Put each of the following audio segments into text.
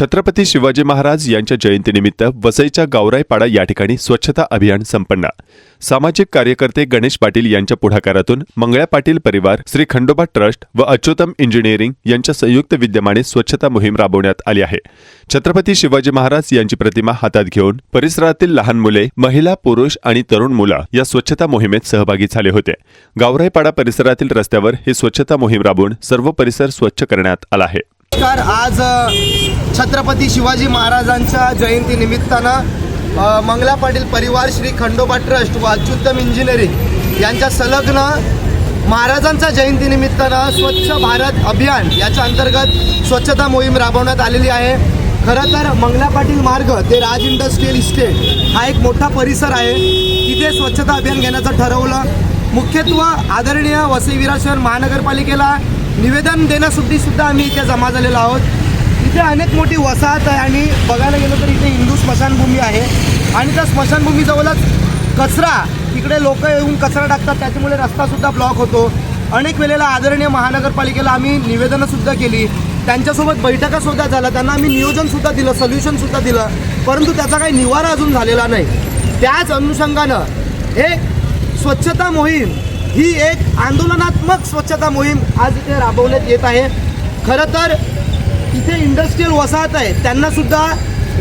छत्रपती शिवाजी महाराज यांच्या जयंतीनिमित्त वसईच्या गावरायपाडा या ठिकाणी स्वच्छता अभियान संपन्न. सामाजिक कार्यकर्ते गणेश पाटील यांच्या पुढाकारातून मंगळ्या पाटील परिवार श्री खंडोबा ट्रस्ट व अच्युतम इंजिनिअरिंग यांच्या संयुक्त विद्यमाने स्वच्छता मोहीम राबवण्यात आली आहे. छत्रपती शिवाजी महाराज यांची प्रतिमा हातात घेऊन परिसरातील लहान मुले महिला पुरुष आणि तरुण मुलं या स्वच्छता मोहिमेत सहभागी झाले होते. गावरायपाडा परिसरातील रस्त्यावर ही स्वच्छता मोहीम राबवून सर्व परिसर स्वच्छ करण्यात आला आहे. आज छत्रपती शिवाजी महाराजांच्या जयंतीनिमित्तानं अ, मंगला पाटील परिवार श्री खंडोबा ट्रस्ट व अच्युतम इंजिनिअरिंग यांच्या संलग्न महाराजांच्या जयंतीनिमित्तानं स्वच्छ भारत अभियान याच्या अंतर्गत स्वच्छता मोहीम राबवण्यात आलेली आहे. खरं तर मंगला पाटील मार्ग ते राज इंडस्ट्रीयल इस्टेट हा एक मोठा परिसर आहे. तिथे स्वच्छता अभियान घेण्याचं ठरवलं. मुख्यत्व आदरणीय वसई शहर महानगरपालिकेला निवेदन देण्यासाठी सुद्धा आम्ही इथे जमा झालेलो आहोत. इथे अनेक मोठी वसाहत आहे आणि बघायला गेलं तर इथे हिंदू स्मशानभूमी आहे. आणि त्या स्मशानभूमीजवळच कचरा तिकडे लोक येऊन कचरा टाकतात त्याच्यामुळे रस्तासुद्धा ब्लॉक होतो. अनेक वेळेला आदरणीय महानगरपालिकेला आम्ही निवेदनंसुद्धा केली. त्यांच्यासोबत बैठकासुद्धा झाल्या त्यांना आम्ही नियोजनसुद्धा दिलं सोल्युशनसुद्धा दिलं. परंतु त्याचा काही निवारा अजून झालेला नाही. त्याच अनुषंगानं एक स्वच्छता मोहीम ही एक आंदोलनात्मक स्वच्छता मोहीम आज इथे राबवण्यात येत आहे. खरं तर इथे इंडस्ट्रीयल वसाहत आहे. त्यांना सुद्धा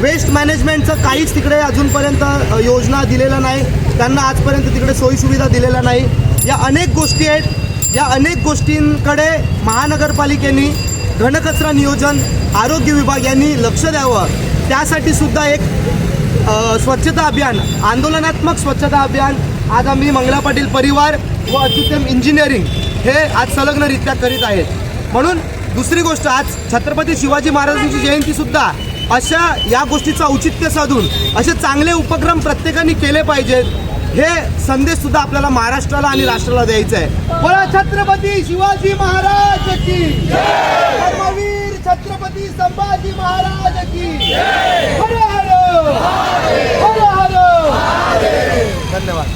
वेस्ट मॅनेजमेंटचं काहीच तिकडे अजूनपर्यंत योजना दिलेलं नाही. त्यांना आजपर्यंत तिकडे सोयीसुविधा दिलेल्या नाही. या अनेक गोष्टी आहेत. या अनेक गोष्टींकडे महानगरपालिकेने घनकचरा नियोजन आरोग्य विभाग यांनी लक्ष द्यावं. त्यासाठी सुद्धा एक स्वच्छता अभियान आंदोलनात्मक स्वच्छता अभियान आज आम्ही मंगला पाटील परिवार व अच्युतम इंजिनिअरिंग हे आज संलग्नरित्या करीत आहेत. म्हणून दुसरी गोष्ट आज छत्रपती शिवाजी महाराजांची जयंती सुद्धा अशा या गोष्टीचा औचित्य साधून असे चांगले उपक्रम प्रत्येकाने केले पाहिजेत. हे संदेश सुद्धा आपल्याला महाराष्ट्राला आणि राष्ट्राला द्यायचा आहे. बोला छत्रपती शिवाजी महाराज की महावीर छत्रपती संभाजी महाराज की धन्यवाद.